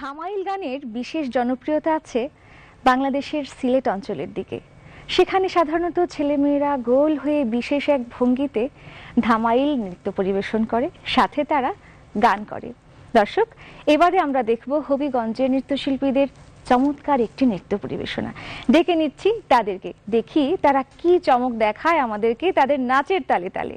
ধামাইল গানের বিশেষ জনপ্রিয়তা আছে বাংলাদেশের সিলেট অঞ্চলের দিকে। সেখানে সাধারণত ছেলেমেয়েরা গোল হয়ে বিশেষ এক ভঙ্গিতে ধামাইল নৃত্য পরিবেশন করে, সাথে তারা গান করে। দর্শক, এবারে আমরা দেখব হবিগঞ্জের নৃত্যশিল্পীদের চমৎকার একটি নৃত্য পরিবেশনা। ডেকে নিচ্ছি তাদেরকে। দেখি তারা কি চমক দেখায় আমাদেরকে তাদের নাচের তালে তালে।